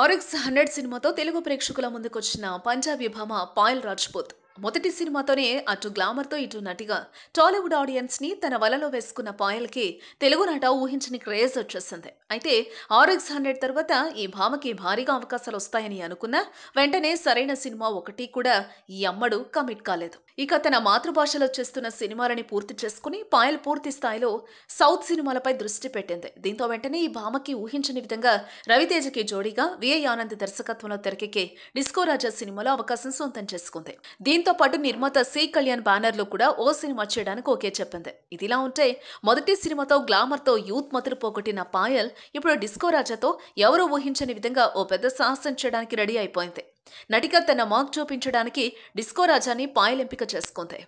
RX hundred సినిమాతో తెలుగు ప్రేక్షకుల ముందుకొచ్చిన పంజాబీ భామ పాయల్ రాజ్పూత్. మొదటి సినిమాతోనే అటు గ్లామర్తో ఇటు నటిగా టాలీవుడ్ ఆడియన్స్ని తన వలలో వేసుకున్న పాయల్కి తెలుగు నాట ఊహించని క్రేజ్ వచ్చేసింది. అయితే ఆర్ఎక్స్ హండ్రెడ్ తర్వాత ఈ భామకి భారీగా అవకాశాలు వస్తాయని అనుకున్న వెంటనే సరైన సినిమా ఒకటి కూడా ఈ అమ్మడు కమిట్ కాలేదు. ఇక తన మాతృభాషలో చేస్తున్న సినిమాలని పూర్తి చేసుకుని పాయల్ పూర్తి స్థాయిలో సౌత్ సినిమాలపై దృష్టి పెట్టింది. దీంతో వెంటనే ఈ భామకి ఊహించని విధంగా రవితేజకి జోడీగా విఐ ఆనంద్ దర్శకత్వంలో తెరకెక్కే డిస్కో రాజా సినిమాలో అవకాశం సొంతం చేసుకుంది. దీంతో పాటు నిర్మాత సి కళ్యాణ్ బ్యానర్లో కూడా ఓ సినిమా చేయడానికి ఓకే చెప్పింది. ఇదిలా ఉంటే మొదటి సినిమాతో గ్లామర్తో యూత్ మతులు పోగొట్టిన పాయల్ ఇప్పుడు డిస్కో రాజాతో ఎవరూ ఊహించని విధంగా ఓ పెద్ద సాహసం చేయడానికి రెడీ అయిపోయింది. నటిగా తన మార్క్ చూపించడానికి డిస్కో రాజాని పాయల్ ఎంపిక చేసుకుంది.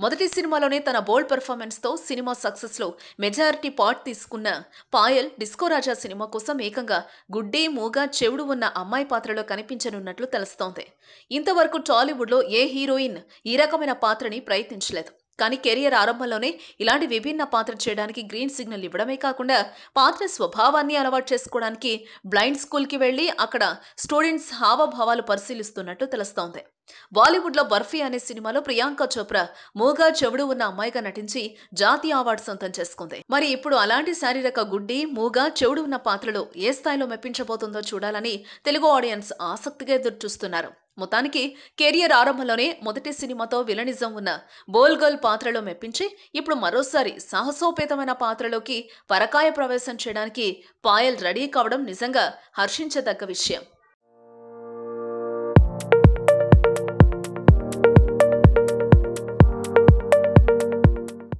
మొదటి సినిమాలోనే తన బోల్డ్ పెర్ఫార్మెన్స్తో సినిమా సక్సెస్లో మెజారిటీ పార్ట్ తీసుకున్న పాయల్ డిస్కో రాజా సినిమా కోసం ఏకంగా గుడ్డే మూగా చెవుడు ఉన్న అమ్మాయి పాత్రలో కనిపించనున్నట్లు తెలుస్తోంది. ఇంతవరకు టాలీవుడ్లో ఏ హీరోయిన్ ఈ రకమైన పాత్రని ప్రయత్నించలేదు. కానీ కెరియర్ ఆరంభంలోనే ఇలాంటి విభిన్న పాత్ర చేయడానికి గ్రీన్ సిగ్నల్ ఇవ్వడమే కాకుండా పాత్ర స్వభావాన్ని అలవాటు చేసుకోవడానికి బ్లైండ్ స్కూల్కి వెళ్ళి అక్కడ స్టూడెంట్స్ హావభావాలు పరిశీలిస్తున్నట్టు తెలుస్తోంది. బాలీవుడ్లో బర్ఫీ అనే సినిమాలో ప్రియాంక చోప్రా మూగా చెవుడు ఉన్న అమ్మాయిగా నటించి జాతీయ అవార్డు సొంతం చేసుకుంది. మరి ఇప్పుడు అలాంటి శారీరక గుడ్డి మూగా చెవుడు ఉన్న పాత్రలో ఏ స్థాయిలో మెప్పించబోతుందో చూడాలని తెలుగు ఆడియన్స్ ఆసక్తిగా ఎదురుచూస్తున్నారు. మొత్తానికి కెరియర్ ఆరంభంలోనే మొదటి సినిమాతో విలనిజం ఉన్న బోల్గోల్ పాత్రలో మెప్పించి ఇప్పుడు మరోసారి సాహసోపేతమైన పాత్రలోకి పరకాయ ప్రవేశం చేయడానికి పాయల్ రెడీ కావడం నిజంగా హర్షించదగ్గ విషయం.